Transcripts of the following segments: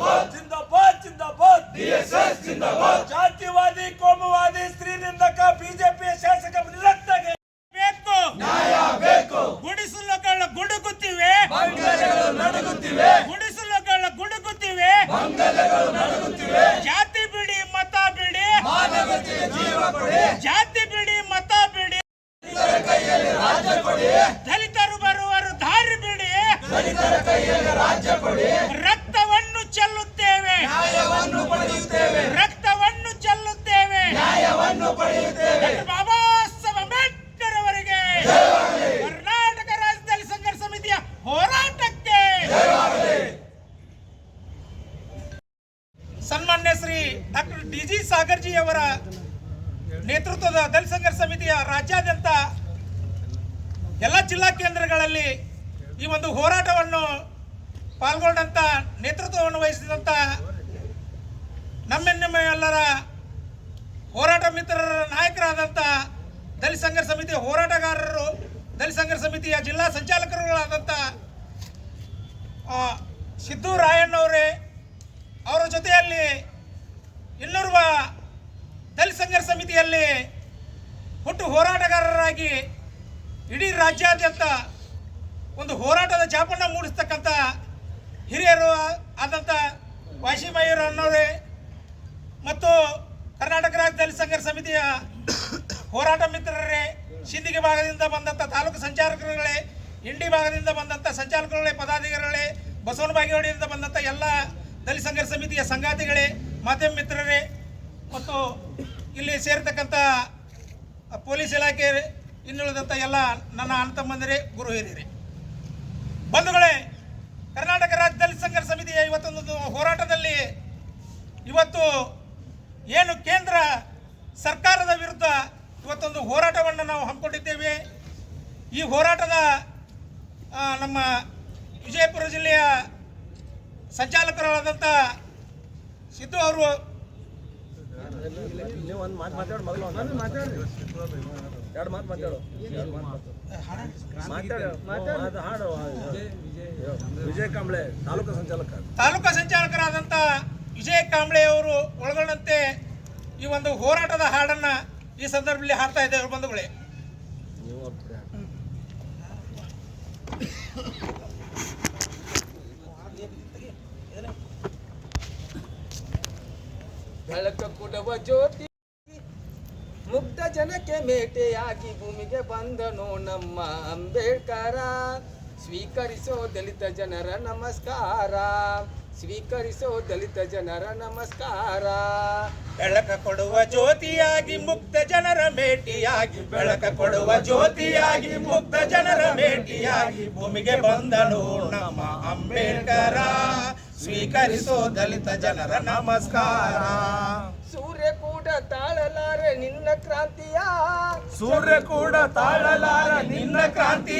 జిందాబాద్. జిందాబాద్ జిందాబాద్. జిందాబాద్. జాతివాది కోమువాది స్త్రీ నిందక బీజేపీ ಅವರ ನೇತೃತ್ವದ ದಲಿತ ಸಂಘರ್ಷ ಸಮಿತಿಯ ರಾಜ್ಯಾದ್ಯಂತ ಎಲ್ಲ ಜಿಲ್ಲಾ ಕೇಂದ್ರಗಳಲ್ಲಿ ಈ ಒಂದು ಹೋರಾಟವನ್ನು ಪಾಲ್ಗೊಂಡಂತ ನೇತೃತ್ವವನ್ನು ವಹಿಸಿದಂತ ನಮ್ಮ ನಿಮ್ಮೆಲ್ಲರ ಹೋರಾಟ ಮಿತ್ರರ ನಾಯಕರಾದಂಥ ದಲಿತ ಸಂಘರ್ಷ ಸಮಿತಿಯ ಹೋರಾಟಗಾರರು ದಲಿತ ಸಂಘರ್ಷ ಸಮಿತಿಯ ಜಿಲ್ಲಾ ಸಂಚಾಲಕರುಗಳಾದಂಥ ಸಿದ್ದು ರಾಯಣ್ಣವರೇ ಅವರ ಜೊತೆಯಲ್ಲಿ ಇನ್ನೋರ್ವ ದಲಿತ ಸಂಘರ್ಷ ಸಮಿತಿಯಲ್ಲಿ ಹುಟ್ಟು ಹೋರಾಟಗಾರರಾಗಿ ಇಡೀ ರಾಜ್ಯಾದ್ಯಂತ ಒಂದು ಹೋರಾಟದ ಜಾಪನ್ನ ಮೂಡಿಸ್ತಕ್ಕಂಥ ಹಿರಿಯರು ಆದಂಥ ವಾಶಿಮಯ್ಯರು ಅನ್ನೋರೇ ಮತ್ತು ಕರ್ನಾಟಕ ರಾಜ್ಯ ದಲಿತ ಸಂಘರ್ಷ ಸಮಿತಿಯ ಹೋರಾಟ ಮಿತ್ರರೇ ಸಿಂದಿಗೆ ಭಾಗದಿಂದ ಬಂದಂಥ ತಾಲೂಕು ಸಂಚಾಲಕರುಗಳೇ, ಇಂಡಿ ಭಾಗದಿಂದ ಬಂದಂಥ ಸಂಚಾಲಕರುಗಳೇ, ಪದಾಧಿಕಾರಿಗಳೇ, ಬಸವನ ಬಾಗೇವಾಡಿಯಿಂದ ಬಂದಂಥ ಎಲ್ಲ ದಲಿತ ಸಂಘರ್ಷ ಸಮಿತಿಯ ಸಂಗಾತಿಗಳೇ ಮಾಧ್ಯಮ ಮಿತ್ರರೇ, ಮತ್ತು ಇಲ್ಲಿ ಸೇರ್ತಕ್ಕಂಥ ಪೊಲೀಸ್ ಇಲಾಖೆ ಇನ್ನುಳಿದಂಥ ಎಲ್ಲ ನನ್ನ ಅಣ್ಣ ತಮ್ಮಂದಿರೇ, ಗುರು ಹಿರಿಯರೇ. ಬಂಧುಗಳೇ, ಕರ್ನಾಟಕ ರಾಜ್ಯ ದಲಿತ ಸಂಘರ್ಷ ಸಮಿತಿಯ ಇವತ್ತೊಂದು ಹೋರಾಟದಲ್ಲಿ ಇವತ್ತು ಏನು ಕೇಂದ್ರ ಸರ್ಕಾರದ ವಿರುದ್ಧ ಇವತ್ತೊಂದು ಹೋರಾಟವನ್ನು ನಾವು ಹಮ್ಮಿಕೊಂಡಿದ್ದೇವೆ. ಈ ಹೋರಾಟದ ನಮ್ಮ ವಿಜಯಪುರ ಜಿಲ್ಲೆಯ ಸಂಚಾಲಕರಾದಂಥ ಸಿದ್ದು ಅವರು ವಿಜಯ ಕಾಂಬ್ಳೆ ತಾಲೂಕು ಸಂಚಾಲಕ ತಾಲೂಕಾ ಸಂಚಾಲಕರಾದಂಥ ವಿಜಯ ಕಾಂಬ್ಳೆ ಅವರು ಒಳಗೊಂಡಂತೆ ಈ ಒಂದು ಹೋರಾಟದ ಹಾಡನ್ನ ಈ ಸಂದರ್ಭದಲ್ಲಿ ಹಾಡ್ತಾ ಇದ್ದೇವೆ ಬಂಧುಗಳೇ ನೀವು ಒಬ್ರೇ ಹಾಡು. ಬೆಳಕು ಕೊಡುವ ಜ್ಯೋತಿ. ಮುಗ್ಧ ಜನಕ್ಕೆ ಮೇಟೆಯಾಗಿ ಭೂಮಿಗೆ ಬಂದನು ನಮ್ಮ ಅಂಬೇಡ್ಕರ. ಸ್ವೀಕರಿಸೋ ದಲಿತ ಜನರ ನಮಸ್ಕಾರ. ಸ್ವೀಕರಿಸೋ ದಲಿತ ಜನರ ನಮಸ್ಕಾರ. ಬೆಳಕ ಕೊಡುವ ಜ್ಯೋತಿಯಾಗಿ ಮುಕ್ತ ಜನರ ಮೇಟಿಯಾಗಿ. ಬೆಳಕ ಕೊಡುವ ಜ್ಯೋತಿಯಾಗಿ ಮುಕ್ತ ಜನರ ಮೇಟಿಯಾಗಿ ಭೂಮಿಗೆ ಬಂದನು ನಮ್ಮ ಅಂಬೇಡ್ಕರ. ಸ್ವೀಕರಿಸೋ ದಲಿತ ಜನರ ನಮಸ್ಕಾರ. ಸೂರ್ಯ ಕೂಡ ತಾಳಲಾರೆ ನಿನ್ನ ಕ್ರಾಂತಿಯ. ಸೂರ್ಯ ಕೂಡ ತಾಳಲಾರ ನಿನ್ನ ಕ್ರಾಂತಿಯ. ಕೂಡ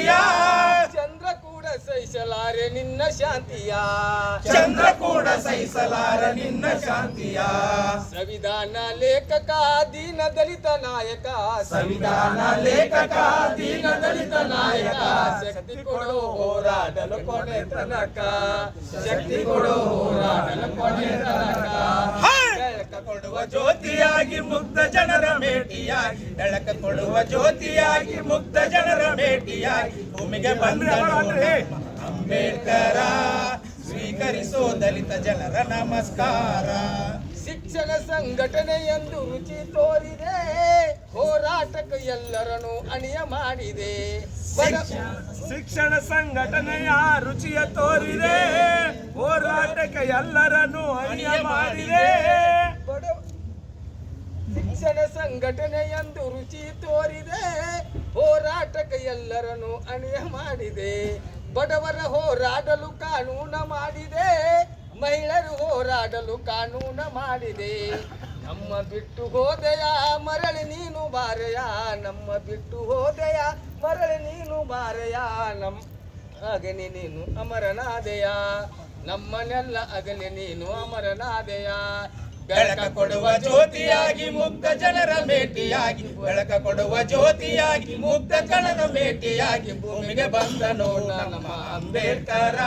ಸಹಿಸಲಾರೆ ನಿನ್ನ ಶಾಂತಿಯ ಚಂದ್ರ ಕೂಡ ಸಹಿಸಲಾರ ನಿನ್ನ ಶಾಂತಿಯ ಸಂವಿಧಾನ ಲೇಖಕ ದೀನ ದಲಿತ ನಾಯಕ ಸಂವಿಧಾನ ಲೇಖಕ ದೀನ ದಲಿತ ನಾಯಕ ಶಕ್ತಿ ಕೊಡು ಹೋರಾಡಲು ಕೊನೆ ತನಕ ಶಕ್ತಿ ಕೊಡು ಹೋರಾಡಲು ಕೊನೆ ತನಕ ಕೊಡುವ ಜ್ಯೋತಿಯಾಗಿ ಮುಗ್ಧ ಜನರ ಭೇಟಿಯಾಗಿ ಬೆಳಕ ಕೊಡುವ ಜ್ಯೋತಿಯಾಗಿ ಮುಗ್ಧ ಜನರ ಭೇಟಿಯಾಗಿ ಭೂಮಿಗೆ ಬಂದ್ರೆ ಅಂಬೇಡ್ಕರ ಸ್ವೀಕರಿಸೋ ದಲಿತ ಜನರ ನಮಸ್ಕಾರ. ಶಿಕ್ಷಣ ಸಂಘಟನೆ ಎಂದು ರುಚಿ ತೋರಿದೆ ಹೋರಾಟಕ್ಕೆ ಎಲ್ಲರನ್ನು ಅಣಿಯ ಮಾಡಿದೆ. ಶಿಕ್ಷಣ ಸಂಘಟನೆಯ ರುಚಿಯ ತೋರಿದೆ ಹೋರಾಟಕ್ಕೆ ಎಲ್ಲರನ್ನು ಅಣಿಯ ಮಾಡಿದೆ. ಶಿಕ್ಷಣ ಸಂಘಟನೆ ಎಂದು ರುಚಿ ತೋರಿದೆ ಹೋರಾಟಕ್ಕೆ ಎಲ್ಲರನ್ನು ಅಣಿಯ ಮಾಡಿದೆ. ಬಡವರ ಹೋರಾಡಲು ಕಾನೂನ ಮಾಡಿದೆ, ಮಹಿಳೆಯರು ಹೋರಾಡಲು ಕಾನೂನ ಮಾಡಿದೆ. ನಮ್ಮ ಬಿಟ್ಟು ಹೋದೆಯ, ಮರಳಿ ನೀನು ಬಾರೆಯ? ನಮ್ಮ ಬಿಟ್ಟು ಹೋದೆಯ, ಮರಳಿ ನೀನು ಬಾರೆಯ? ನಮ್ಮ ಅಗಲಿ ನೀನು ಅಮರನಾದೆಯ? ನಮ್ಮನೆಲ್ಲ ಅಗಲಿ ನೀನು ಅಮರನಾದೆಯ? ಬೆಳಕ ಕೊಡುವ ಜ್ಯೋತಿಯಾಗಿ ಮುಗ್ಧ ಜನರ ಮೇಟಿಯಾಗಿ, ಬೆಳಕ ಕೊಡುವ ಜ್ಯೋತಿಯಾಗಿ ಮುಗ್ಧ ಜನರ ಮೇಟಿಯಾಗಿ ಭೂಮಿಗೆ ಬಂದನು ನಮ್ಮ ಅಂಬೇಡ್ಕರ.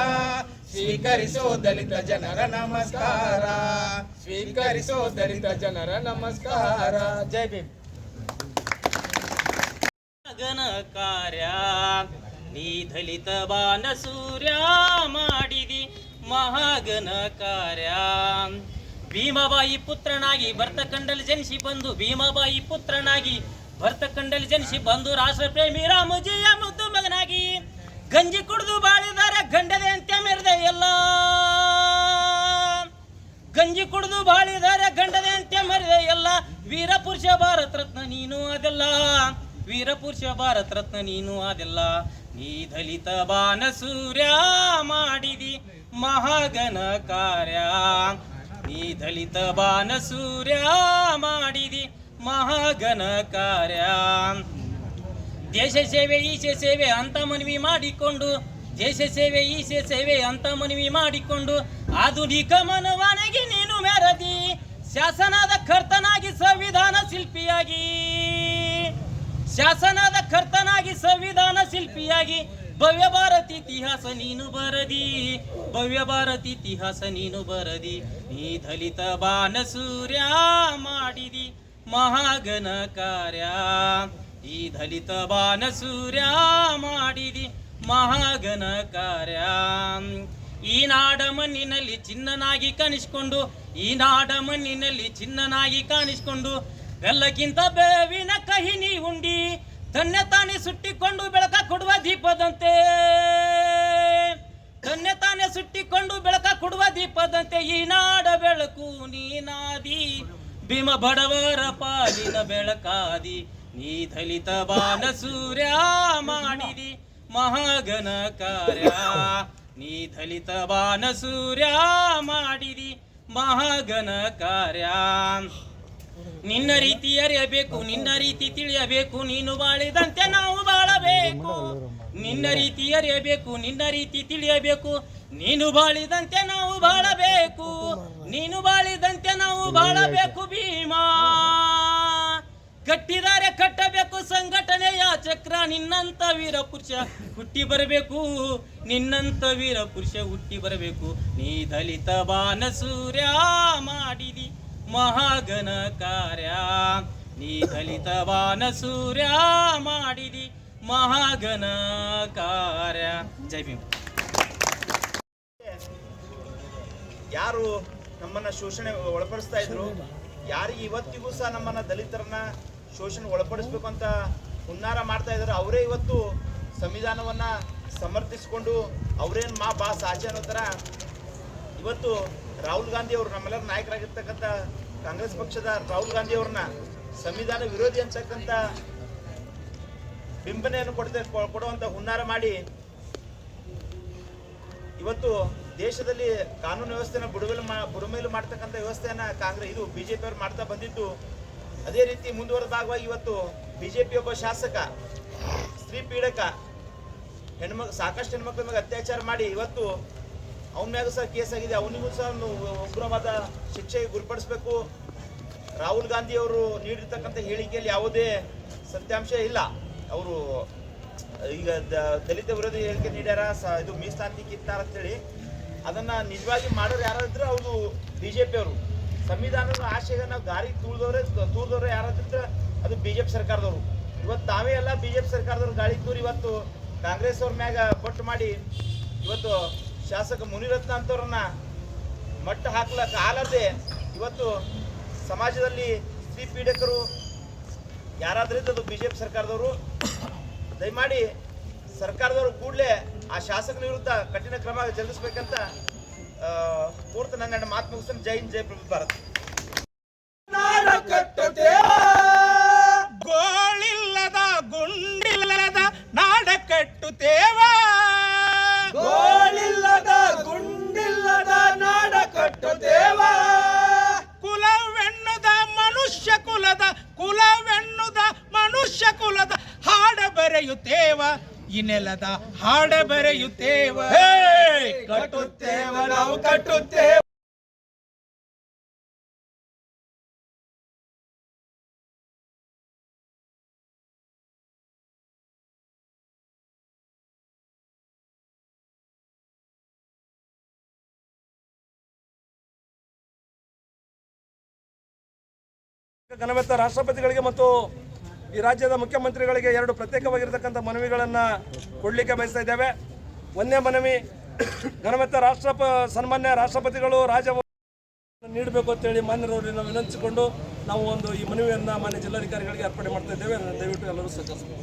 ಸ್ವೀಕರಿಸೋ ದಲಿತ ಜನರ ನಮಸ್ಕಾರ. ಸ್ವೀಕರಿಸೋ ದಲಿತ ಜನರ ನಮಸ್ಕಾರ. ಜೈ ಭೀಮ್. ಗಗನ ಕಾರ್ಯ, ನೀ ದಲಿತ ಬಾನ ಸೂರ್ಯ ಮಾಡಿದಿ ಮಹಾಗನ ಕಾರ್ಯ. ಭೀಮಬಾಯಿ ಪುತ್ರನಾಗಿ ಭರ್ತಖಂಡಲ್ಲಿ ಜನಿಸಿ ಬಂದು, ಭೀಮಬಾಯಿ ಪುತ್ರನಾಗಿ ಭರ್ತಖಂಡಲ್ಲಿ ಜನಿಸಿ ಬಂದು ರಾಷ್ಟ್ರ ಪ್ರೇಮಿ ರಾಮಜಿಯ ಮುದ್ದು ಮಗನಾಗಿ ಗಂಜಿ ಕುಡಿದು ಬಾಳಿದಾರೆ ಗಂಡದೆ ಅಂತ ಮೆರೆದೆ ಎಲ್ಲ. ಗಂಜಿ ಕುಡಿದು ಬಾಳಿದಾರೆ ಗಂಡದೆ ಅಂತ ಮರಿದೆ ಎಲ್ಲ. ವೀರಪುರುಷ ಭಾರತ ರತ್ನ ನೀನು ಅದೆಲ್ಲ. ವೀರಪುರುಷ ಭಾರತ ರತ್ನ ನೀನು ಅದೆಲ್ಲ. ನೀ ದಲಿತ ಬಾನ ಸೂರ್ಯ ಮಾಡಿದಿ ಮಹಾಗನ ಕಾರ್ಯ. ನೀ ದಲಿತ ಬಾನ ಸೂರ್ಯ ಮಾಡಿದಿ ಮಹಾಗನ ಕಾರ್ಯ. ದೇಶ ಸೇವೆ, ಈಶೆ ಸೇವೆ ಅಂತ ಮನವಿ ಮಾಡಿಕೊಂಡು, ದೇಶ ಸೇವೆ, ಈಶೆ ಸೇವೆ ಅಂತ ಮನವಿ ಮಾಡಿಕೊಂಡು, ಆಧುನಿಕ ಮನವನಿಗೆ ನೀನು ಮೆರದಿ. ಶಾಸನದ ಕರ್ತನಾಗಿ ಸಂವಿಧಾನ ಶಿಲ್ಪಿಯಾಗಿ. ಶಾಸನದ ಕರ್ತನಾಗಿ ಸಂವಿಧಾನ ಶಿಲ್ಪಿಯಾಗಿ ಭವ್ಯ ಭಾರತ ಇತಿಹಾಸ ನೀನು ಬರದಿ, ಭವ್ಯ ಭಾರತ ಇತಿಹಾಸ ನೀನು ಬರದಿ. ನೀ ದಲಿತ ಬಾನ ಸೂರ್ಯ ಮಾಡಿದಿ, ಮಹಾಗನ ಕಾರ್ಯ. ಈ ದಲಿತ ಬಾನ ಸೂರ್ಯ ಮಾಡಿದಿ, ಮಹಾಗನ ಕಾರ್ಯ. ಈ ನಾಡ ಮಣ್ಣಿನಲ್ಲಿ ಚಿನ್ನನಾಗಿ ಕಾಣಿಸಿಕೊಂಡು, ಈ ನಾಡ ಮಣ್ಣಿನಲ್ಲಿ ಚಿನ್ನನಾಗಿ ಕಾಣಿಸಿಕೊಂಡು ಎಲ್ಲಕ್ಕಿಂತ ಬೇವಿನ ಕಹಿನಿ ಉಂಡಿ ತನ್ನೆ ತಾನೇ ಸುಟ್ಟಿಕೊಂಡು ಬೆಳಕ ಕೊಡುವ ದೀಪದಂತೆ. ತನ್ನೆ ತಾನೇ ಸುಟ್ಟಿಕೊಂಡು ಬೆಳಕ ಕೊಡುವ ದೀಪದಂತೆ. ಈ ನಾಡ ಬೆಳಕು ನೀನಾದಿ, ಭೀಮ ಬಡವರ ಪಾಲಿನ ಬೆಳಕಾದಿ. ನೀ ದಲಿತ ಬಾನ ಸೂರ್ಯ ಮಾಡಿದಿ ಮಹಾಗನ ಕಾರ್ಯ. ನೀ ದಲಿತ ಬಾನ ಸೂರ್ಯ ಮಾಡಿದಿ ಮಹಾಗನ ಕಾರ್ಯ. ನಿನ್ನ ರೀತಿ ಅರಿಯಬೇಕು, ನಿನ್ನ ರೀತಿ ತಿಳಿಯಬೇಕು, ನೀನು ಬಾಳಿದಂತೆ ನಾವು ಬಾಳಬೇಕು. ನಿನ್ನ ರೀತಿ ಅರಿಯಬೇಕು, ನಿನ್ನ ರೀತಿ ತಿಳಿಯಬೇಕು, ನೀನು ಬಾಳಿದಂತೆ ನಾವು ಬಾಳಬೇಕು. ನೀನು ಬಾಳಿದಂತೆ ನಾವು ಬಾಳಬೇಕು ಭೀಮಾ. ಕಟ್ಟಿದರೆ ಕಟ್ಟಬೇಕು ಸಂಘಟನೆಯ ಚಕ್ರ, ನಿನ್ನಂತ ವೀರ ಪುರುಷ ಹುಟ್ಟಿ ಬರಬೇಕು. ನಿನ್ನಂತ ವೀರ ಪುರುಷ ಹುಟ್ಟಿ ಬರಬೇಕು. ನೀ ದಲಿತ ಬಾನ ಸೂರ್ಯ ಮಾಡಿದಿ. ಮಹಾಗಣ ಕಾರ್ಯ. ನೀ ದಲಿತ ಬಾನ ಸೂರ್ಯ ಮಾಡಿದಿ ಮಹಾಗನ ಕಾರ್ಯ. ಜೈ ಭೀಮ್. ಯಾರು ನಮ್ಮನ್ನ ಶೋಷಣೆ ಒಳಪಡಿಸ್ತಾ ಇದ್ರು? ಯಾರಿಗೆ ಇವತ್ತಿಗೂ ಸಹ ನಮ್ಮನ್ನ ದಲಿತರನ್ನ ಶೋಷಣೆ ಒಳಪಡಿಸ್ಬೇಕು ಅಂತ ಹುನ್ನಾರ ಮಾಡ್ತಾ ಇದ್ದಾರೆ. ಅವರೇ ಇವತ್ತು ಸಂವಿಧಾನವನ್ನ ಸಮರ್ಥಿಸಿಕೊಂಡು ಅವರೇನು ಮಾ ಬಾ ಸಾಚೆ ಅನ್ನೋ ಥರ ಇವತ್ತು ರಾಹುಲ್ ಗಾಂಧಿ ಅವರು ನಮ್ಮೆಲ್ಲರ ನಾಯಕರಾಗಿರ್ತಕ್ಕಂಥ ಕಾಂಗ್ರೆಸ್ ಪಕ್ಷದ ರಾಹುಲ್ ಗಾಂಧಿ ಅವ್ರನ್ನ ಸಂವಿಧಾನ ವಿರೋಧಿ ಅಂತಕ್ಕಂಥ ಬಿಂಬನೆಯನ್ನು ಕೊಡ್ತಾ ಕೊಡುವಂತ ಹುನ್ನಾರ ಮಾಡಿ ಇವತ್ತು ದೇಶದಲ್ಲಿ ಕಾನೂನು ವ್ಯವಸ್ಥೆನ ಬುಡಮೇಲು ಬುಡಮೇಲು ಮಾಡ್ತಕ್ಕಂಥ ವ್ಯವಸ್ಥೆಯನ್ನ ಕಾಂಗ್ರೆಸ್ ಇದು ಬಿಜೆಪಿ ಅವರು ಮಾಡ್ತಾ ಬಂದಿದ್ದು. ಅದೇ ರೀತಿ ಮುಂದುವರೆದ ಭಾಗವಾಗಿ ಇವತ್ತು ಬಿಜೆಪಿ ಒಬ್ಬ ಶಾಸಕ, ಸ್ತ್ರೀ ಪೀಡಕ, ಹೆಣ್ಮಕ್ ಸಾಕಷ್ಟು ಹೆಣ್ಮಕ್ಳ ಮೇಲೆ ಅತ್ಯಾಚಾರ ಮಾಡಿ ಇವತ್ತು ಅವನ ಮ್ಯಾಗ ಸಹ ಕೇಸ್ ಆಗಿದೆ, ಅವನಿಗೂ ಸಹ ಉಗ್ರವಾದ ಶಿಕ್ಷೆಗೆ ಗುರಿಪಡಿಸಬೇಕು. ರಾಹುಲ್ ಗಾಂಧಿ ಅವರು ನೀಡಿರ್ತಕ್ಕಂಥ ಹೇಳಿಕೆಯಲ್ಲಿ ಯಾವುದೇ ಸತ್ಯಾಂಶ ಇಲ್ಲ. ಅವರು ಈಗ ದಲಿತ ವಿರೋಧಿ ಹೇಳಿಕೆ ನೀಡ್ಯಾರ, ಸ ಇದು ಮೀಸಲಾತಿ ಕಿತ್ತಾರ ಅಂತೇಳಿ. ಅದನ್ನ ನಿಜವಾಗಿ ಮಾಡೋರು ಯಾರಾದ್ರೆ ಅವರು ಬಿಜೆಪಿ ಅವರು. ಸಂವಿಧಾನದ ಆಶೆಗೆ ನಾವು ಗಾರಿ ತೂಳ್ದವ್ರೆ ತೂರ್ದವ್ರೆ ಯಾರಾದ್ರೆ ಅದು ಬಿಜೆಪಿ ಸರ್ಕಾರದವರು. ಇವತ್ತು ತಾವೇ ಎಲ್ಲ ಬಿಜೆಪಿ ಸರ್ಕಾರದವ್ರು ಗಾಳಿ ತೂರಿ ಇವತ್ತು ಕಾಂಗ್ರೆಸ್ ಅವ್ರ ಮ್ಯಾಗ ಕೊಟ್ಟು ಮಾಡಿ ಇವತ್ತು ಶಾಸಕ ಮುನಿರತ್ನ ಅಂತವ್ರನ್ನ ಮಟ್ಟ ಹಾಕ್ಲಕ್ಕ ಆಲದೆ ಇವತ್ತು ಸಮಾಜದಲ್ಲಿ ಸ್ತ್ರೀ ಪೀಡಕರು ಬಿ ಜೆ ಪಿ ಸರ್ಕಾರದವರು, ದಯಮಾಡಿ ಸರ್ಕಾರದವರು ಕೂಡಲೇ ಆ ಶಾಸಕನ ವಿರುದ್ಧ ಕಠಿಣ ಕ್ರಮ ಜರುಗಿಸ್ಬೇಕಂತ ಪೂರ್ತಿ ನನ್ನ ಮಾತು ಮುಗಿಸ್ತಾನೆ. ಜೈ ಹಿಂದ್, ಜೈ ಪ್ರಭು ಭಾರತ್. ಬರೆಯುತ್ತೇವ ಇನ್ನೆಲ್ಲದ ಹಾಡ ಬರೆಯುತ್ತೇವ. ಕಟ್ಟುತ್ತೇವ ನಾವು ಕಟ್ಟುತ್ತೇವ. ಘನವೆತ್ತ ರಾಷ್ಟ್ರಪತಿಗಳಿಗೆ ಮತ್ತು ಈ ರಾಜ್ಯದ ಮುಖ್ಯಮಂತ್ರಿಗಳಿಗೆ ಎರಡು ಪ್ರತ್ಯೇಕವಾಗಿರ್ತಕ್ಕಂಥ ಮನವಿಗಳನ್ನು ಕೊಡಲಿಕ್ಕೆ ಬಯಸ್ತಾ ಇದ್ದೇವೆ. ಒಂದೇ ಮನವಿ, ಘನಮತ್ತ ರಾಷ್ಟ್ರಪ ಸನ್ಮಾನ್ಯ ರಾಷ್ಟ್ರಪತಿಗಳು ರಾಜ ನೀಡಬೇಕು ಅಂತೇಳಿ ಮಾನ್ಯರವರಿಗೆ ನಾವು ವಿನಂತಿಸಿಕೊಂಡು ನಾವು ಒಂದು ಈ ಮನವಿಯನ್ನು ಮಾನ್ಯ ಜಿಲ್ಲಾಧಿಕಾರಿಗಳಿಗೆ ಅರ್ಪಣೆ ಮಾಡ್ತಾ ಇದ್ದೇವೆ. ದಯವಿಟ್ಟು ಎಲ್ಲರೂ ಸಹಕರಿಸಬೇಕು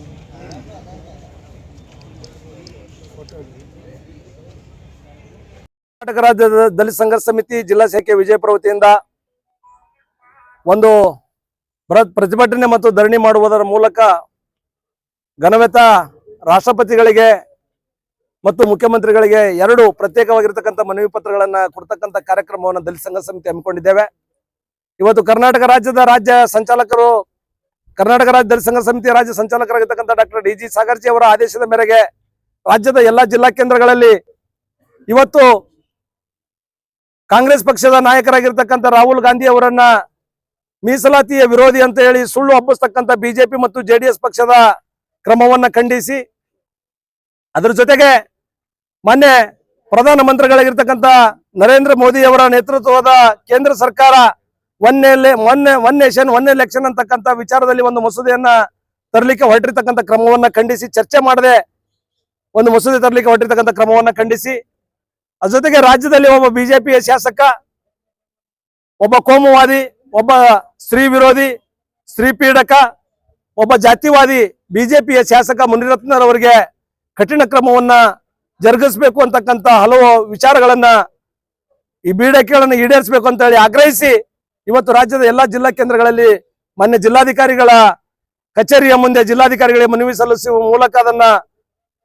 ಕರ್ನಾಟಕ ರಾಜ್ಯದ ದಲಿತ ಸಂಘರ್ಷ ಸಮಿತಿ ಜಿಲ್ಲಾ ಶಾಖೆ ವಿಜಯಪುರ ವತಿಯಿಂದ ಒಂದು ಪ್ರತಿಭಟನೆ ಮತ್ತು ಧರಣಿ ಮಾಡುವುದರ ಮೂಲಕ ಘನವೆತ ರಾಷ್ಟ್ರಪತಿಗಳಿಗೆ ಮತ್ತು ಮುಖ್ಯಮಂತ್ರಿಗಳಿಗೆ ಎರಡು ಪ್ರತ್ಯೇಕವಾಗಿರ್ತಕ್ಕಂಥ ಮನವಿ ಪತ್ರಗಳನ್ನ ಕೊಡ್ತಕ್ಕಂಥ ಕಾರ್ಯಕ್ರಮವನ್ನು ದಲಿತ ಸಂಘ ಸಮಿತಿ ಹಮ್ಮಿಕೊಂಡಿದ್ದೇವೆ. ಇವತ್ತು ಕರ್ನಾಟಕ ರಾಜ್ಯದ ರಾಜ್ಯ ಸಂಚಾಲಕರು, ಕರ್ನಾಟಕ ರಾಜ್ಯ ದಲಿತ ಸಂಘ ಸಮಿತಿ ರಾಜ್ಯ ಸಂಚಾಲಕರಾಗಿರ್ತಕ್ಕಂಥ ಡಾಕ್ಟರ್ ಡಿ ಜಿ ಸಾಗರ್ಜಿ ಅವರ ಆದೇಶದ ಮೇರೆಗೆ ರಾಜ್ಯದ ಎಲ್ಲಾ ಜಿಲ್ಲಾ ಕೇಂದ್ರಗಳಲ್ಲಿ ಇವತ್ತು ಕಾಂಗ್ರೆಸ್ ಪಕ್ಷದ ನಾಯಕರಾಗಿರ್ತಕ್ಕಂಥ ರಾಹುಲ್ ಗಾಂಧಿ ಅವರನ್ನ ಮೀಸಲಾತಿಯ ವಿರೋಧಿ ಅಂತ ಹೇಳಿ ಸುಳ್ಳು ಹಬ್ಬಿಸ್ತಕ್ಕಂಥ ಬಿಜೆಪಿ ಮತ್ತು ಜೆಡಿಎಸ್ ಪಕ್ಷದ ಕ್ರಮವನ್ನ ಖಂಡಿಸಿ, ಅದರ ಜೊತೆಗೆ ಮೊನ್ನೆ ಪ್ರಧಾನ ಮಂತ್ರಿಗಳಾಗಿರ್ತಕ್ಕಂಥ ನರೇಂದ್ರ ಮೋದಿ ಅವರ ನೇತೃತ್ವದ ಕೇಂದ್ರ ಸರ್ಕಾರ ಒನ್ ಮೊನ್ನೆ ಒನ್ ನೇಷನ್ ಒನ್ ಎಲೆಕ್ಷನ್ ಅಂತಕ್ಕಂಥ ವಿಚಾರದಲ್ಲಿ ಒಂದು ಮಸೂದೆಯನ್ನ ತರಲಿಕ್ಕೆ ಹೊರಟಿರ್ತಕ್ಕಂಥ ಕ್ರಮವನ್ನ ಖಂಡಿಸಿ, ಚರ್ಚೆ ಮಾಡದೆ ಒಂದು ಮಸೂದೆ ತರಲಿಕ್ಕೆ ಹೊರಟಿರ್ತಕ್ಕಂಥ ಕ್ರಮವನ್ನ ಖಂಡಿಸಿ, ಅದ್ರ ಜೊತೆಗೆ ರಾಜ್ಯದಲ್ಲಿ ಒಬ್ಬ ಬಿಜೆಪಿಯ ಶಾಸಕ, ಒಬ್ಬ ಕೋಮುವಾದಿ ಒಬ್ಬ ಸ್ತ್ರೀ ವಿರೋಧಿ, ಸ್ತ್ರೀ ಪೀಡಕ, ಒಬ್ಬ ಜಾತಿವಾದಿ, ಬಿಜೆಪಿಯ ಶಾಸಕ ಮುನಿರತ್ನರವರಿಗೆ ಕಠಿಣ ಕ್ರಮವನ್ನ ಜರುಗಿಸಬೇಕು ಅಂತಕ್ಕಂಥ ಹಲವು ವಿಚಾರಗಳನ್ನ ಈ ಬೇಡಿಕೆಗಳನ್ನು ಈಡೇರಿಸಬೇಕು ಅಂತ ಹೇಳಿ ಆಗ್ರಹಿಸಿ ಇವತ್ತು ರಾಜ್ಯದ ಎಲ್ಲಾ ಜಿಲ್ಲಾ ಕೇಂದ್ರಗಳಲ್ಲಿ ಮಾನ್ಯ ಜಿಲ್ಲಾಧಿಕಾರಿಗಳ ಕಚೇರಿಯ ಮುಂದೆ ಜಿಲ್ಲಾಧಿಕಾರಿಗಳಿಗೆ ಮನವಿ ಸಲ್ಲಿಸುವ ಮೂಲಕ ಅದನ್ನ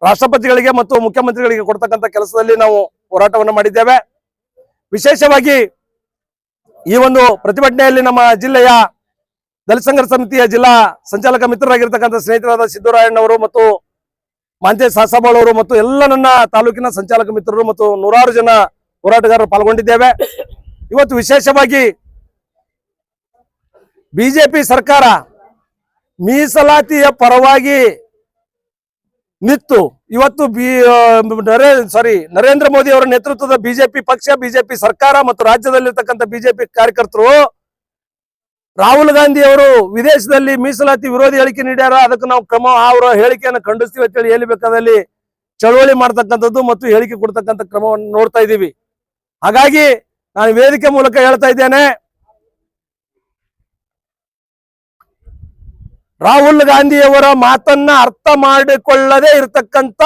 ರಾಷ್ಟ್ರಪತಿಗಳಿಗೆ ಮತ್ತು ಮುಖ್ಯಮಂತ್ರಿಗಳಿಗೆ ಕೊಡ್ತಕ್ಕಂಥ ಕೆಲಸದಲ್ಲಿ ನಾವು ಹೋರಾಟವನ್ನು ಮಾಡಿದ್ದೇವೆ. ವಿಶೇಷವಾಗಿ ಈ ಒಂದು ಪ್ರತಿಭಟನೆಯಲ್ಲಿ ನಮ್ಮ ಜಿಲ್ಲೆಯ ದಲಿತ ಸಂಘರ್ಷ ಸಮಿತಿಯ ಜಿಲ್ಲಾ ಸಂಚಾಲಕ ಮಿತ್ರರಾಗಿರ್ತಕ್ಕಂಥ ಸ್ನೇಹಿತರಾದ ಸಿದ್ದರಾಯಣ್ಣವರು ಮತ್ತು ಮಾಂತೇಶ್ ಸಾಸಾಬಾಳ್ ಮತ್ತು ಎಲ್ಲ ನನ್ನ ತಾಲೂಕಿನ ಸಂಚಾಲಕ ಮಿತ್ರರು ಮತ್ತು ನೂರಾರು ಜನ ಹೋರಾಟಗಾರರು ಪಾಲ್ಗೊಂಡಿದ್ದೇವೆ. ಇವತ್ತು ವಿಶೇಷವಾಗಿ ಬಿಜೆಪಿ ಸರ್ಕಾರ ಮೀಸಲಾತಿಯ ಪರವಾಗಿ ನಿತ್ತು ಇವತ್ತು ಬಿ ಸಾರಿ ನರೇಂದ್ರ ಮೋದಿ ಅವರ ನೇತೃತ್ವದ ಬಿಜೆಪಿ ಪಕ್ಷ, ಬಿಜೆಪಿ ಸರ್ಕಾರ ಮತ್ತು ರಾಜ್ಯದಲ್ಲಿರ್ತಕ್ಕಂಥ ಬಿಜೆಪಿ ಕಾರ್ಯಕರ್ತರು ರಾಹುಲ್ ಗಾಂಧಿ ಅವರು ವಿದೇಶದಲ್ಲಿ ಮೀಸಲಾತಿ ವಿರೋಧಿ ಹೇಳಿಕೆ ನೀಡ್ಯಾರ, ಅದಕ್ಕೆ ನಾವು ಕ್ರಮ ಅವರ ಹೇಳಿಕೆಯನ್ನು ಖಂಡಿಸ್ತೀವಿ ಅಂತೇಳಿ ಹೇಳಿ ಬೇಕಾದಲ್ಲಿ ಚಳವಳಿ ಮಾಡ್ತಕ್ಕಂಥದ್ದು ಮತ್ತು ಹೇಳಿಕೆ ಕೊಡ್ತಕ್ಕಂಥ ಕ್ರಮವನ್ನು ನೋಡ್ತಾ ಇದ್ದೀವಿ. ಹಾಗಾಗಿ ನಾನು ವೇದಿಕೆ ಮೂಲಕ ಹೇಳ್ತಾ ಇದ್ದೇನೆ ರಾಹುಲ್ ಗಾಂಧಿಯವರ ಮಾತನ್ನ ಅರ್ಥ ಮಾಡಿಕೊಳ್ಳದೆ ಇರತಕ್ಕಂತ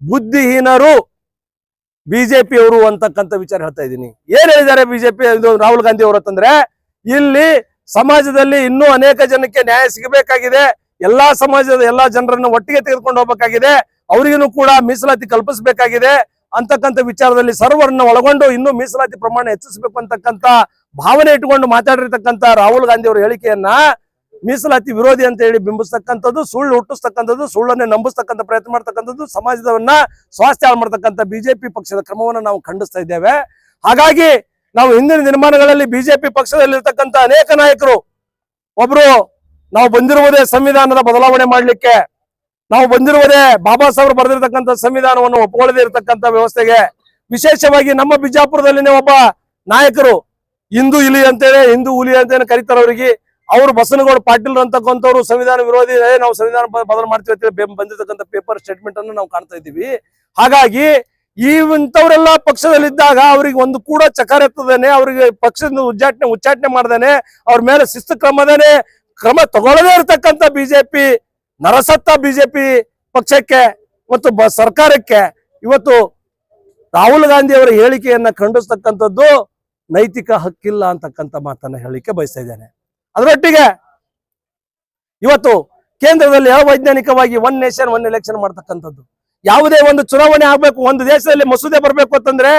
ಬುದ್ಧಿಹೀನರು ಬಿಜೆಪಿಯವರು ಅಂತಕ್ಕಂಥ ವಿಚಾರ ಹೇಳ್ತಾ ಇದ್ದೀನಿ. ಏನ್ ಹೇಳಿದ್ದಾರೆ ಬಿಜೆಪಿ ರಾಹುಲ್ ಗಾಂಧಿ ಅವರು ಅಂತಂದ್ರೆ ಇಲ್ಲಿ ಸಮಾಜದಲ್ಲಿ ಇನ್ನೂ ಅನೇಕ ಜನಕ್ಕೆ ನ್ಯಾಯ ಸಿಗಬೇಕಾಗಿದೆ, ಎಲ್ಲಾ ಸಮಾಜದ ಎಲ್ಲಾ ಜನರನ್ನು ಒಟ್ಟಿಗೆ ತೆಗೆದುಕೊಂಡು ಹೋಗ್ಬೇಕಾಗಿದೆ, ಅವರಿಗೂ ಕೂಡ ಮೀಸಲಾತಿ ಕಲ್ಪಿಸಬೇಕಾಗಿದೆ ಅಂತಕ್ಕಂಥ ವಿಚಾರದಲ್ಲಿ ಸರ್ವರನ್ನ ಒಳಗೊಂಡು ಇನ್ನೂ ಮೀಸಲಾತಿ ಪ್ರಮಾಣ ಹೆಚ್ಚಿಸಬೇಕು ಅಂತಕ್ಕಂಥ ಭಾವನೆ ಇಟ್ಟುಕೊಂಡು ಮಾತಾಡಿರ್ತಕ್ಕಂಥ ರಾಹುಲ್ ಗಾಂಧಿ ಅವರ ಹೇಳಿಕೆಯನ್ನ ಮೀಸಲಾತಿ ವಿರೋಧಿ ಅಂತ ಹೇಳಿ ಬಿಂಬಿಸ್ತಕ್ಕಂಥದ್ದು, ಸುಳ್ಳು ಹುಟ್ಟಿಸ್ತಕ್ಕಂಥದ್ದು, ಸುಳ್ಳನ್ನೇ ನಂಬಿಸ್ತಕ್ಕಂಥ ಪ್ರಯತ್ನ ಮಾಡ್ತಕ್ಕಂಥದ್ದು, ಸಮಾಜದವನ್ನ ಸ್ವಾಸ್ಥ್ಯ ಹಾಳು ಮಾಡ್ತಕ್ಕಂಥ ಬಿಜೆಪಿ ಪಕ್ಷದ ಕ್ರಮವನ್ನು ನಾವು ಖಂಡಿಸ್ತಾ ಇದ್ದೇವೆ. ಹಾಗಾಗಿ ನಾವು ಹಿಂದಿನ ದಿನಮಾನಗಳಲ್ಲಿ ಬಿಜೆಪಿ ಪಕ್ಷದಲ್ಲಿರ್ತಕ್ಕಂಥ ಅನೇಕ ನಾಯಕರು, ಒಬ್ರು ನಾವು ಬಂದಿರುವುದೇ ಸಂವಿಧಾನದ ಬದಲಾವಣೆ ಮಾಡಲಿಕ್ಕೆ, ನಾವು ಬಂದಿರುವುದೇ ಬಾಬಾ ಸಾಹೇಬ್ ಬರೆದಿರ್ತಕ್ಕಂಥ ಸಂವಿಧಾನವನ್ನು ಒಪ್ಪಿಕೊಳ್ಳದೇ ಇರತಕ್ಕಂಥ ವ್ಯವಸ್ಥೆಗೆ, ವಿಶೇಷವಾಗಿ ನಮ್ಮ ಬಿಜಾಪುರದಲ್ಲಿನೇ ಒಬ್ಬ ನಾಯಕರು, ಹಿಂದೂ ಇಲಿ ಅಂತೇಳಿ, ಹಿಂದೂ ಹುಲಿ ಅಂತೇಳಿ ಕರೀತಾರೆ ಅವರಿಗೆ. ಅವರು ಬಸನಗೌಡ ಪಾಟೀಲ್ ಅಂತಕ್ಕಂಥವ್ರು ಸಂವಿಧಾನ ವಿರೋಧಿ ನಾವು ಸಂವಿಧಾನ ಬದಲು ಮಾಡ್ತೀವಿ ಅಂತ ಬಂದಿರತಕ್ಕಂಥ ಪೇಪರ್ ಸ್ಟೇಟ್ಮೆಂಟ್ ಅನ್ನು ನಾವು ಕಾಣ್ತಾ ಇದ್ದೀವಿ. ಹಾಗಾಗಿ ಈ ಇಂಥವರೆಲ್ಲ ಪಕ್ಷದಲ್ಲಿದ್ದಾಗ ಅವ್ರಿಗೆ ಒಂದು ಕೂಡ ಚಕಾರ ಎತ್ತದೇನೆ ಅವ್ರಿಗೆ ಪಕ್ಷದ ಉಚ್ಚಾಟನೆ ಉಚ್ಚಾಟನೆ ಮಾಡ್ದೇನೆ, ಅವ್ರ ಮೇಲೆ ಶಿಸ್ತು ಕ್ರಮದೇನೆ ಕ್ರಮ ತಗೊಳ್ಳದೇ ಇರತಕ್ಕಂಥ ಬಿಜೆಪಿ, ನರಸತ್ತ ಬಿಜೆಪಿ ಪಕ್ಷಕ್ಕೆ ಮತ್ತು ಸರ್ಕಾರಕ್ಕೆ ಇವತ್ತು ರಾಹುಲ್ ಗಾಂಧಿ ಅವರ ಹೇಳಿಕೆಯನ್ನ ಖಂಡಿಸ್ತಕ್ಕಂಥದ್ದು ನೈತಿಕ ಹಕ್ಕಿಲ್ಲ ಅಂತಕ್ಕಂಥ ಮಾತನ್ನ ಹೇಳಿಕೆ ಬಯಸ್ತಾ ಇದ್ದೇನೆ. ಅದರೊಟ್ಟಿಗೆ ಇವತ್ತು ಕೇಂದ್ರದಲ್ಲಿ ಅವೈಜ್ಞಾನಿಕವಾಗಿ ಒನ್ ನೇಷನ್ ಒನ್ ಎಲೆಕ್ಷನ್ ಮಾಡ್ತಕ್ಕಂಥದ್ದು. ಯಾವುದೇ ಒಂದು ಚುನಾವಣೆ ಆಗ್ಬೇಕು, ಒಂದು ದೇಶದಲ್ಲಿ ಮಸೂದೆ ಬರಬೇಕು ಅಂತಂದ್ರೆ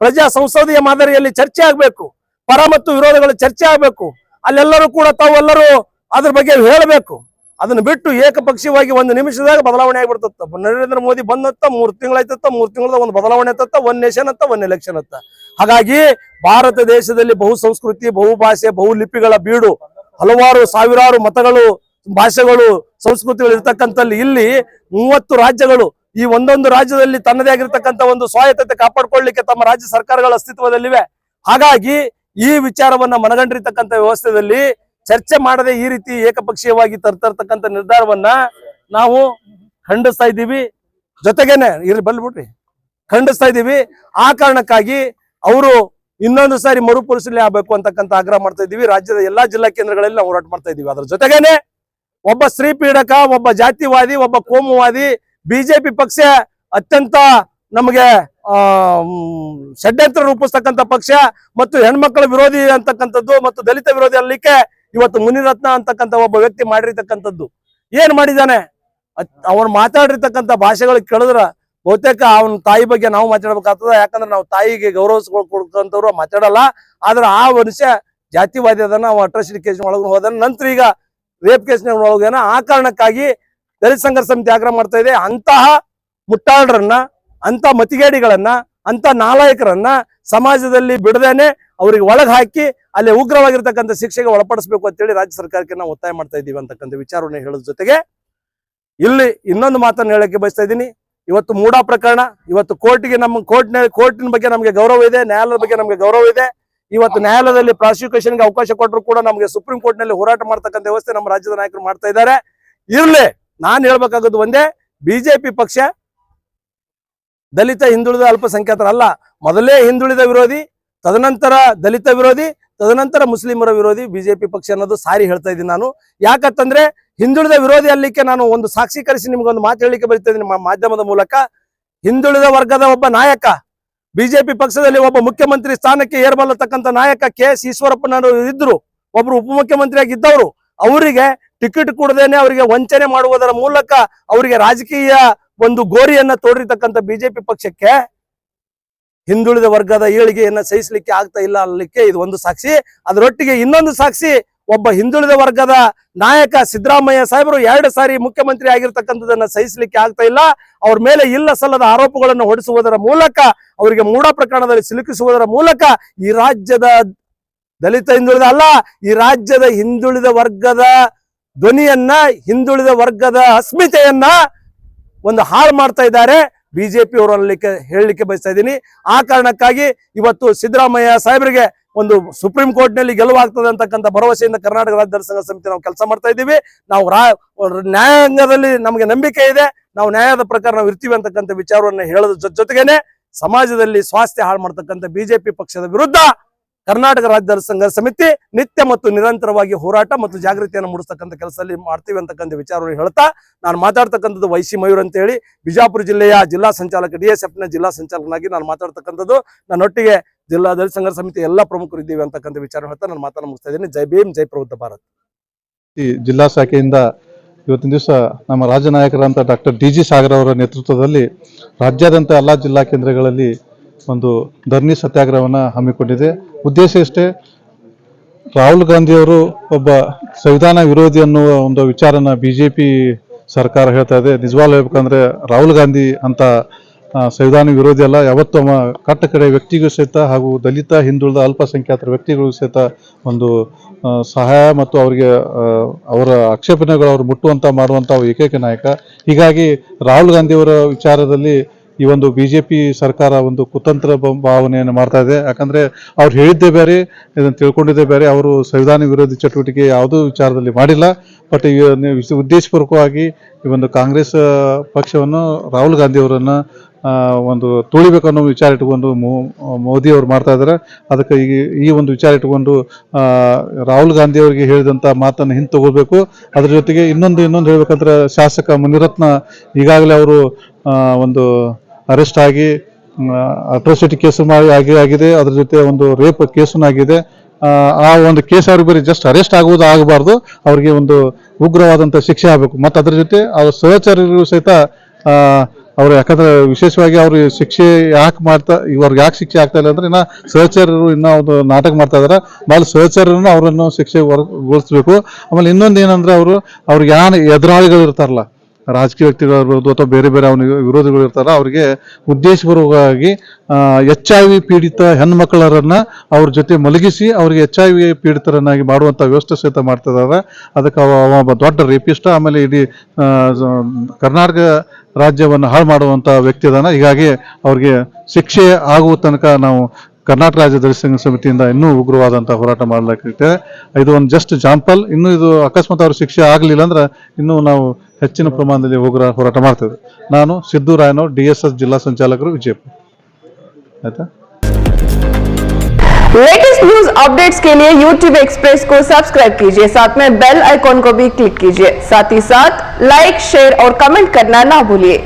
ಪ್ರಜಾ ಸಂಸದೀಯ ಮಾದರಿಯಲ್ಲಿ ಚರ್ಚೆ ಆಗ್ಬೇಕು, ಪರ ಮತ್ತು ವಿರೋಧಗಳ ಚರ್ಚೆ ಆಗ್ಬೇಕು, ಅಲ್ಲೆಲ್ಲರೂ ಕೂಡ ತಾವೆಲ್ಲರೂ ಅದ್ರ ಬಗ್ಗೆ ಹೇಳಬೇಕು. ಅದನ್ನ ಬಿಟ್ಟು ಏಕಪಕ್ಷೀಯವಾಗಿ ಒಂದು ನಿಮಿಷದಾಗ ಬದಲಾವಣೆ ಆಗ್ಬಿಡ್ತತ್ತ ನರೇಂದ್ರ ಮೋದಿ ಬಂದತ್ತ ಮೂರ್ ತಿಂಗಳಾಯ್ತತ್ತ ಮೂರ್ ತಿಂಗಳದ ಒಂದು ಬದಲಾವಣೆ ಆಯ್ತತ್ತ ಒನ್ ನೇಷನ್ ಅಂತ ಒನ್ ಎಲೆಕ್ಷನ್ ಅಂತ. ಹಾಗಾಗಿ ಭಾರತ ದೇಶದಲ್ಲಿ ಬಹು ಸಂಸ್ಕೃತಿ, ಬಹು ಭಾಷೆ, ಬಹು ಲಿಪಿಗಳ ಬೀಡು ಹಲವಾರು ಸಾವಿರಾರು ಮತಗಳು, ಭಾಷೆಗಳು, ಸಂಸ್ಕೃತಿಗಳು ಇರ್ತಕ್ಕಂಥಲ್ಲಿ ಇಲ್ಲಿ ಮೂವತ್ತು ರಾಜ್ಯಗಳು ಈ ಒಂದೊಂದು ರಾಜ್ಯದಲ್ಲಿ ತನ್ನದೇ ಆಗಿರತಕ್ಕಂಥ ಒಂದು ಸ್ವಾಯತ್ತತೆ ಕಾಪಾಡ್ಕೊಳ್ಳಿಕ್ಕೆ ತಮ್ಮ ರಾಜ್ಯ ಸರ್ಕಾರಗಳ ಅಸ್ತಿತ್ವದಲ್ಲಿವೆ. ಹಾಗಾಗಿ ಈ ವಿಚಾರವನ್ನ ಮನಗಂಡಿರ್ತಕ್ಕಂಥ ವ್ಯವಸ್ಥೆಯಲ್ಲಿ ಚರ್ಚೆ ಮಾಡದೆ ಈ ರೀತಿ ಏಕಪಕ್ಷೀಯವಾಗಿ ತರ್ತಕ್ಕಂಥ ನಿರ್ಧಾರವನ್ನ ನಾವು ಖಂಡಿಸ್ತಾ ಇದ್ದೀವಿ. ಜೊತೆಗೇನೆ ಇರ್ಲಿ ಬಂದ್ಬಿಡ್ರಿ ಖಂಡಿಸ್ತಾ ಇದ್ದೀವಿ. ಆ ಕಾರಣಕ್ಕಾಗಿ ಅವರು ಇನ್ನೊಂದು ಸಾರಿ ಮರುಪರಿಶೀಲನೆ ಆಗಬೇಕು ಅಂತಕ್ಕಂಥ ಆಗ್ರಹ ಮಾಡ್ತಾ ಇದ್ದೀವಿ. ರಾಜ್ಯದ ಎಲ್ಲಾ ಜಿಲ್ಲಾ ಕೇಂದ್ರಗಳಲ್ಲಿ ನಾವು ಹೋರಾಟ ಮಾಡ್ತಾ ಇದ್ದೀವಿ. ಅದರ ಜೊತೆಗೇನೆ ಒಬ್ಬ ಸ್ತ್ರೀ ಪೀಡಕ, ಒಬ್ಬ ಜಾತಿವಾದಿ, ಒಬ್ಬ ಕೋಮುವಾದಿ, ಬಿಜೆಪಿ ಪಕ್ಷ ಅತ್ಯಂತ ನಮಗೆ, ಆ ಷಡ್ಯಂತ್ರ ರೂಪಿಸ್ತಕ್ಕಂಥ ಪಕ್ಷ ಮತ್ತು ಹೆಣ್ಮಕ್ಳ ವಿರೋಧಿ ಅಂತಕ್ಕಂಥದ್ದು ಮತ್ತು ದಲಿತ ವಿರೋಧಿ ಅಲ್ಲಿಕ್ಕೆ ಇವತ್ತು ಮುನಿರತ್ನ ಅಂತಕ್ಕಂಥ ಒಬ್ಬ ವ್ಯಕ್ತಿ ಮಾಡಿರ್ತಕ್ಕಂಥದ್ದು. ಏನ್ ಮಾಡಿದಾನೆ ಅವನು ಮಾತಾಡಿರ್ತಕ್ಕಂಥ ಭಾಷೆಗಳು ಕೇಳಿದ್ರ ಬಹುತೇಕ ಅವನ ತಾಯಿ ಬಗ್ಗೆ ನಾವು ಮಾತಾಡ್ಬೇಕಾಗ್ತದ. ಯಾಕಂದ್ರೆ ನಾವು ತಾಯಿಗೆ ಗೌರವಿಸ್ಕೊಳ್ತಕ್ಕಂಥವ್ರು ಮಾತಾಡಲ್ಲ. ಆದ್ರೆ ಆ ಮನುಷ್ಯ ಜಾತಿವಾದಿ ಅದನ್ನ ಅವ ಅಟ್ರಾಸಿಟಿ ಕೇಸ್ ಒಳಗೆ ಹೋದ ನಂತರ ಈಗ ರೇಪ್ ಕೇಸ್ನ ಒಳಗೇನ ಆ ಕಾರಣಕ್ಕಾಗಿ ದಲಿತ ಸಂಘರ್ಷ ಸಮಿತಿ ಆಗ್ರಹ ಮಾಡ್ತಾ ಇದೆ. ಅಂತಹ ಮುಟ್ಟಾಳರನ್ನ ಅಂತ ಮತಿಗೇಡಿಗಳನ್ನ ಅಂತ ನಾಲಾಯಕರನ್ನ ಸಮಾಜದಲ್ಲಿ ಬಿಡದೇನೆ ಅವ್ರಿಗೆ ಒಳಗ್ ಹಾಕಿ ಅಲ್ಲಿ ಉಗ್ರವಾಗಿರ್ತಕ್ಕಂಥ ಶಿಕ್ಷೆಗೆ ಒಳಪಡಿಸಬೇಕು ಅಂತೇಳಿ ರಾಜ್ಯ ಸರ್ಕಾರಕ್ಕೆ ನಾವು ಒತ್ತಾಯ ಮಾಡ್ತಾ ಇದ್ದೀವಿ ಅಂತಕ್ಕಂಥ ವಿಚಾರವನ್ನು ಹೇಳೋದ್ರ ಜೊತೆಗೆ ಇಲ್ಲಿ ಇನ್ನೊಂದು ಮಾತನ್ನು ಹೇಳಕ್ಕೆ ಬಯಸ್ತಾ ಇದ್ದೀನಿ. ಇವತ್ತು ಮೂಡಾ ಪ್ರಕರಣ, ಇವತ್ತು ಕೋರ್ಟ್ಗೆ ನಮ್ಮ ಕೋರ್ಟ್ ಕೋರ್ಟಿನ ಬಗ್ಗೆ ನಮಗೆ ಗೌರವ ಇದೆ, ನ್ಯಾಯಾಲಯದ ಬಗ್ಗೆ ನಮಗೆ ಗೌರವ ಇದೆ. ಇವತ್ತು ನ್ಯಾಯಾಲಯದಲ್ಲಿ ಪ್ರಾಸಿಕ್ಯೂಷನ್ಗೆ ಅವಕಾಶ ಕೊಟ್ಟರು ಕೂಡ ನಮಗೆ ಸುಪ್ರೀಂ ಕೋರ್ಟ್ನಲ್ಲಿ ಹೋರಾಟ ಮಾಡ್ತಕ್ಕಂಥ ವ್ಯವಸ್ಥೆ ನಮ್ಮ ರಾಜ್ಯದ ನಾಯಕರು ಮಾಡ್ತಾ ಇದ್ದಾರೆ. ಇರ್ಲಿ, ನಾನ್ ಹೇಳ್ಬೇಕಾಗೋದು ಒಂದೇ, ಬಿಜೆಪಿ ಪಕ್ಷ ದಲಿತ ಹಿಂದುಳಿದ ಅಲ್ಪಸಂಖ್ಯಾತರಲ್ಲ, ಮೊದಲೇ ಹಿಂದುಳಿದ ವಿರೋಧಿ, ತದನಂತರ ದಲಿತ ವಿರೋಧಿ ತದನಂತರ ಮುಸ್ಲಿಮರ ವಿರೋಧಿ ಬಿಜೆಪಿ ಪಕ್ಷ ಅನ್ನೋದು ಸಾರಿ ಹೇಳ್ತಾ ಇದ್ದೀನಿ ನಾನು. ಯಾಕಂತಂದ್ರೆ ಹಿಂದುಳಿದ ವಿರೋಧಿ ಅಲ್ಲಿಕ್ಕೆ ನಾನು ಒಂದು ಸಾಕ್ಷೀಕರಿಸಿ ನಿಮ್ಗೆ ಒಂದು ಮಾತು ಹೇಳಲಿಕ್ಕೆ ಬರ್ತಾ ಇದ್ದೀನಿ ಮಾಧ್ಯಮದ ಮೂಲಕ. ಹಿಂದುಳಿದ ವರ್ಗದ ಒಬ್ಬ ನಾಯಕ, ಬಿಜೆಪಿ ಪಕ್ಷದಲ್ಲಿ ಒಬ್ಬ ಮುಖ್ಯಮಂತ್ರಿ ಸ್ಥಾನಕ್ಕೆ ಏರ್ಬಲ್ಲತಕ್ಕಂಥ ನಾಯಕ ಕೆ ಎಸ್ ಈಶ್ವರಪ್ಪನವರು ಇದ್ರು, ಒಬ್ರು ಉಪಮುಖ್ಯಮಂತ್ರಿಯಾಗಿ ಇದ್ದವರು ಅವರಿಗೆ ಟಿಕೆಟ್ ಕೊಡದೇನೆ ಅವರಿಗೆ ವಂಚನೆ ಮಾಡುವುದರ ಮೂಲಕ ಅವರಿಗೆ ರಾಜಕೀಯ ಒಂದು ಗೋರಿಯನ್ನ ತೋರಿರ್ತಕ್ಕಂಥ ಬಿಜೆಪಿ ಪಕ್ಷಕ್ಕೆ ಹಿಂದುಳಿದ ವರ್ಗದ ಏಳಿಗೆಯನ್ನ ಸಹಿಸಲಿಕ್ಕೆ ಆಗ್ತಾ ಇಲ್ಲ ಅನ್ನಲಿಕ್ಕೆ ಇದು ಒಂದು ಸಾಕ್ಷಿ. ಅದರೊಟ್ಟಿಗೆ ಇನ್ನೊಂದು ಸಾಕ್ಷಿ, ಒಬ್ಬ ಹಿಂದುಳಿದ ವರ್ಗದ ನಾಯಕ ಸಿದ್ದರಾಮಯ್ಯ ಸಾಹೇಬರು ಎರಡು ಸಾರಿ ಮುಖ್ಯಮಂತ್ರಿ ಆಗಿರ್ತಕ್ಕಂಥದನ್ನ ಸಹಿಸಲಿಕ್ಕೆ ಆಗ್ತಾ ಇಲ್ಲ. ಅವ್ರ ಮೇಲೆ ಇಲ್ಲ ಸಲ್ಲದ ಆರೋಪಗಳನ್ನು ಹೊಡಿಸುವುದರ ಮೂಲಕ, ಅವರಿಗೆ ಮೂಢ ಪ್ರಕರಣದಲ್ಲಿ ಸಿಲುಕಿಸುವುದರ ಮೂಲಕ ಈ ರಾಜ್ಯದ ದಲಿತ ಹಿಂದುಳಿದ ಅಲ್ಲ, ಈ ರಾಜ್ಯದ ಹಿಂದುಳಿದ ವರ್ಗದ ಧ್ವನಿಯನ್ನ, ಹಿಂದುಳಿದ ವರ್ಗದ ಅಸ್ಮಿತೆಯನ್ನ ಒಂದು ಹಾಳು ಮಾಡ್ತಾ ಇದ್ದಾರೆ. ಬಿಜೆಪಿ ಅವರು ಅನ್ಲಿಕ್ಕೆ ಹೇಳಲಿಕ್ಕೆ ಬಯಸ್ತಾ ಇದ್ದೀನಿ. ಆ ಕಾರಣಕ್ಕಾಗಿ ಇವತ್ತು ಸಿದ್ದರಾಮಯ್ಯ ಸಾಹೇಬರಿಗೆ ಒಂದು ಸುಪ್ರೀಂ ಕೋರ್ಟ್ನಲ್ಲಿ ಗೆಲುವಾಗ್ತದೆ ಅಂತಕ್ಕಂಥ ಭರವಸೆಯಿಂದ ಕರ್ನಾಟಕ ರಾಜ್ಯ ಸಂಘ ಸಮಿತಿ ನಾವು ಕೆಲಸ ಮಾಡ್ತಾ ಇದ್ದೀವಿ. ನಾವು ನ್ಯಾಯಾಂಗದಲ್ಲಿ ನಮಗೆ ನಂಬಿಕೆ ಇದೆ. ನಾವು ನ್ಯಾಯದ ಪ್ರಕಾರ ನಾವು ಇರ್ತೀವಿ ಅಂತಕ್ಕಂಥ ವಿಚಾರವನ್ನು ಹೇಳೋದ್ರ ಜೊತೆಗೇನೆ ಸಮಾಜದಲ್ಲಿ ಸ್ವಾಸ್ಥ್ಯ ಹಾಳು ಮಾಡ್ತಕ್ಕಂಥ ಬಿಜೆಪಿ ಪಕ್ಷದ ವಿರುದ್ಧ ಕರ್ನಾಟಕ ರಾಜ್ಯ ಸಂಘ ಸಮಿತಿ ನಿತ್ಯ ಮತ್ತು ನಿರಂತರವಾಗಿ ಹೋರಾಟ ಮತ್ತು ಜಾಗೃತಿಯನ್ನು ಮೂಡಿಸ್ತಕ್ಕಂಥ ಕೆಲಸದಲ್ಲಿ ಮಾಡ್ತೀವಿ ಅಂತಕ್ಕಂಥ ವಿಚಾರವನ್ನು ಹೇಳ್ತಾ ನಾನು ಮಾತಾಡ್ತಕ್ಕಂಥದ್ದು ವೈಸಿ ಮಯೂರ್ ಅಂತ ಹೇಳಿ ಬಿಜಾಪುರ ಜಿಲ್ಲೆಯ ಜಿಲ್ಲಾ ಸಂಚಾಲಕ, ಡಿ ಎಸ್ ಎಫ್ನ ಜಿಲ್ಲಾ ಸಂಚಾಲಕನಾಗಿ ನಾನು ಮಾತಾಡ್ತಕ್ಕಂಥದ್ದು. ನನ್ನೊಟ್ಟಿಗೆ ಜಿಲ್ಲಾ ದಲಿತ ಸಂಘ ಸಮಿತಿ ಎಲ್ಲ ಪ್ರಮುಖರು ಇದ್ದೀವಿ ಅಂತಕ್ಕಂಥ ವಿಚಾರ ಹೇಳ್ತಾ ನಾನು ಮಾತನ್ನು ಮುಗಿಸ್ತಾ ಇದ್ದೀನಿ. ಜೈ ಭೀಮ್, ಜೈ ಪ್ರಬುದ್ಧ ಭಾರತ್. ಈ ಜಿಲ್ಲಾ ಶಾಖೆಯಿಂದ ಇವತ್ತಿನ ದಿವಸ ನಮ್ಮ ರಾಜ್ಯ ನಾಯಕರಂತ ಡಾಕ್ಟರ್ ಡಿ ಜಿ ಸಾಗರ್ ಅವರ ನೇತೃತ್ವದಲ್ಲಿ ರಾಜ್ಯಾದ್ಯಂತ ಎಲ್ಲ ಜಿಲ್ಲಾ ಕೇಂದ್ರಗಳಲ್ಲಿ ಒಂದು ಧರಣಿ ಸತ್ಯಾಗ್ರಹವನ್ನು ಹಮ್ಮಿಕೊಂಡಿದೆ. ಉದ್ದೇಶ ಇಷ್ಟೇ, ರಾಹುಲ್ ಗಾಂಧಿಯವರು ಒಬ್ಬ ಸಂವಿಧಾನ ವಿರೋಧಿ ಅನ್ನುವ ಒಂದು ವಿಚಾರನ ಬಿ ಜೆ ಪಿ ಸರ್ಕಾರ ಹೇಳ್ತಾ ಇದೆ. ನಿಜವಾಗ್ಲೂ ಹೇಳ್ಬೇಕಂದ್ರೆ ರಾಹುಲ್ ಗಾಂಧಿ ಅಂತ ಸಂವಿಧಾನ ವಿರೋಧಿ ಅಲ್ಲ, ಯಾವತ್ತೂ ಕಟ್ಟ ಕಡೆ ವ್ಯಕ್ತಿಗೂ ಸಹಿತ ಹಾಗೂ ದಲಿತ, ಹಿಂದುಳಿದ, ಅಲ್ಪಸಂಖ್ಯಾತರ ವ್ಯಕ್ತಿಗಳು ಸಹಿತ ಒಂದು ಸಹಾಯ ಮತ್ತು ಅವರಿಗೆ ಅವರ ಆಕ್ಷೇಪಣೆಗಳು ಅವ್ರು ಮುಟ್ಟುವಂತ, ಮಾಡುವಂತ ಏಕೈಕ ನಾಯಕ. ಹೀಗಾಗಿ ರಾಹುಲ್ ಗಾಂಧಿಯವರ ವಿಚಾರದಲ್ಲಿ ಈ ಒಂದು ಬಿ ಜೆ ಪಿ ಸರ್ಕಾರ ಒಂದು ಕುತಂತ್ರ ಭಾವನೆಯನ್ನು ಮಾಡ್ತಾ ಇದೆ. ಯಾಕಂದ್ರೆ ಅವ್ರು ಹೇಳಿದ್ದೇ ಬೇರೆ, ಇದನ್ನು ತಿಳ್ಕೊಂಡಿದ್ದೇ ಬೇರೆ. ಅವರು ಸಂವಿಧಾನ ವಿರೋಧಿ ಚಟುವಟಿಕೆ ಯಾವುದೂ ವಿಚಾರದಲ್ಲಿ ಮಾಡಿಲ್ಲ. ಬಟ್ ಈ ಉದ್ದೇಶಪೂರ್ವಕವಾಗಿ ಈ ಒಂದು ಕಾಂಗ್ರೆಸ್ ಪಕ್ಷವನ್ನು ರಾಹುಲ್ ಗಾಂಧಿ ಅವರನ್ನು ಒಂದು ತುಳಿಬೇಕು ಅನ್ನೋ ವಿಚಾರ ಇಟ್ಕೊಂಡು ಮೋದಿ ಅವರು ಮಾಡ್ತಾ ಇದ್ದಾರೆ ಅದಕ್ಕೆ ಈ ಈ ಒಂದು ವಿಚಾರ ಇಟ್ಕೊಂಡು ರಾಹುಲ್ ಗಾಂಧಿ ಅವರಿಗೆ ಹೇಳಿದಂಥ ಮಾತನ್ನು ಹಿಂದೆ ತಗೋಬೇಕು ಅದ್ರ ಜೊತೆಗೆ ಇನ್ನೊಂದು ಇನ್ನೊಂದು ಹೇಳ್ಬೇಕಂದ್ರೆ ಶಾಸಕ ಮುನಿರತ್ನ ಈಗಾಗಲೇ ಅವರು ಒಂದು ಅರೆಸ್ಟ್ ಆಗಿ ಅಟ್ರೋಸಿಟಿ ಕೇಸು ಮಾಡಿ ಆಗಿ ಆಗಿದೆ. ಅದ್ರ ಜೊತೆ ಒಂದು ರೇಪ್ ಕೇಸು ಆಗಿದೆ. ಆ, ಒಂದು ಕೇಸ್ ಅವ್ರಿಗೆ ಬರೀ ಜಸ್ಟ್ ಅರೆಸ್ಟ್ ಆಗುವುದು ಆಗಬಾರ್ದು. ಅವ್ರಿಗೆ ಒಂದು ಉಗ್ರವಾದಂತ ಶಿಕ್ಷೆ ಆಗಬೇಕು. ಮತ್ತು ಅದ್ರ ಜೊತೆ ಅವ್ರ ಸಹಚರರು ಸಹಿತ ಅವರು ಯಾಕಂದ್ರೆ ವಿಶೇಷವಾಗಿ ಅವರು ಶಿಕ್ಷೆ ಯಾಕೆ ಮಾಡ್ತಾ ಇವ್ರಿಗೆ ಯಾಕೆ ಶಿಕ್ಷೆ ಆಗ್ತಾ ಇಲ್ಲ ಅಂದ್ರೆ ಇನ್ನ ಸಹಚರರು ಇನ್ನೂ ಒಂದು ನಾಟಕ ಮಾಡ್ತಾ ಇದಾರೆ. ಭಾಳ ಸಹಚರರನ್ನು ಅವರನ್ನು ಶಿಕ್ಷೆ ಗೊಳಿಸ್ಬೇಕು. ಆಮೇಲೆ ಇನ್ನೊಂದು ಏನಂದ್ರೆ ಅವರು ಅವ್ರಿಗೆ ಯಾರು ಎದುರಾಳಿಗಳು ಇರ್ತಾರಲ್ಲ ರಾಜಕೀಯ ವ್ಯಕ್ತಿಗಳಿರ್ಬೋದು ಅಥವಾ ಬೇರೆ ಬೇರೆ ಅವನಿಗೆ ವಿರೋಧಿಗಳು ಇರ್ತಾರ, ಅವರಿಗೆ ಉದ್ದೇಶಪೂರ್ವಕವಾಗಿ ಎಚ್ ಐ ವಿ ಪೀಡಿತ ಹೆಣ್ಮಕ್ಳರನ್ನ ಅವ್ರ ಜೊತೆ ಮಲಗಿಸಿ ಅವ್ರಿಗೆ ಎಚ್ ಐ ವಿ ಪೀಡಿತರನ್ನಾಗಿ ಮಾಡುವಂತ ವ್ಯವಸ್ಥೆ ಸಹಿತ ಮಾಡ್ತಿದ್ದಾರೆ ಅದಕ್ಕೆ ಅವ ದೊಡ್ಡ ರೇಪಿಸ್ಟ್, ಆಮೇಲೆ ಇಡೀ ಕರ್ನಾಟಕ ರಾಜ್ಯವನ್ನು ಹಾಳು ಮಾಡುವಂತ ವ್ಯಕ್ತಿ ಅದಾನ ಹೀಗಾಗಿ ಅವ್ರಿಗೆ ಶಿಕ್ಷೆ ಆಗುವ ತನಕ ನಾವು ಕರ್ನಾಟಕ ರಾಜ್ಯ ದಲಿತ ಸಂಘ ಸಮಿತಿಯಿಂದ ಇನ್ನೂ ಉಗ್ರವಾದಂಥ ಹೋರಾಟ ಮಾಡಲಾಗ್ತೈತೆ ಇದು ಒಂದು ಜಸ್ಟ್ ಜಾಂಪಲ್ ಇನ್ನೂ ಇದು ಅಕಸ್ಮಾತ್ ಅವ್ರ ಶಿಕ್ಷೆ ಆಗಲಿಲ್ಲ ಅಂದ್ರೆ ಇನ್ನೂ ನಾವು ಹೆಚ್ಚಿನ ಪ್ರಮಾಣದಲ್ಲಿ ಉಗ್ರ ಹೋರಾಟ ಮಾಡ್ತೇವೆ ನಾನು Siddu Rayanur D S S ಜಿಲ್ಲಾ ಸಂಚಾಲಕರು ವಿಜಯಪುರ ಆಯ್ತಾ लेटेस्ट न्यूज अपडेट्स के लिए YouTube एक्सप्रेस को सब्सक्राइब कीजिए साथ में बेल आइकॉन को भी क्लिक कीजिए साथ ही साथ लाइक शेयर और कमेंट करना ना भूलिए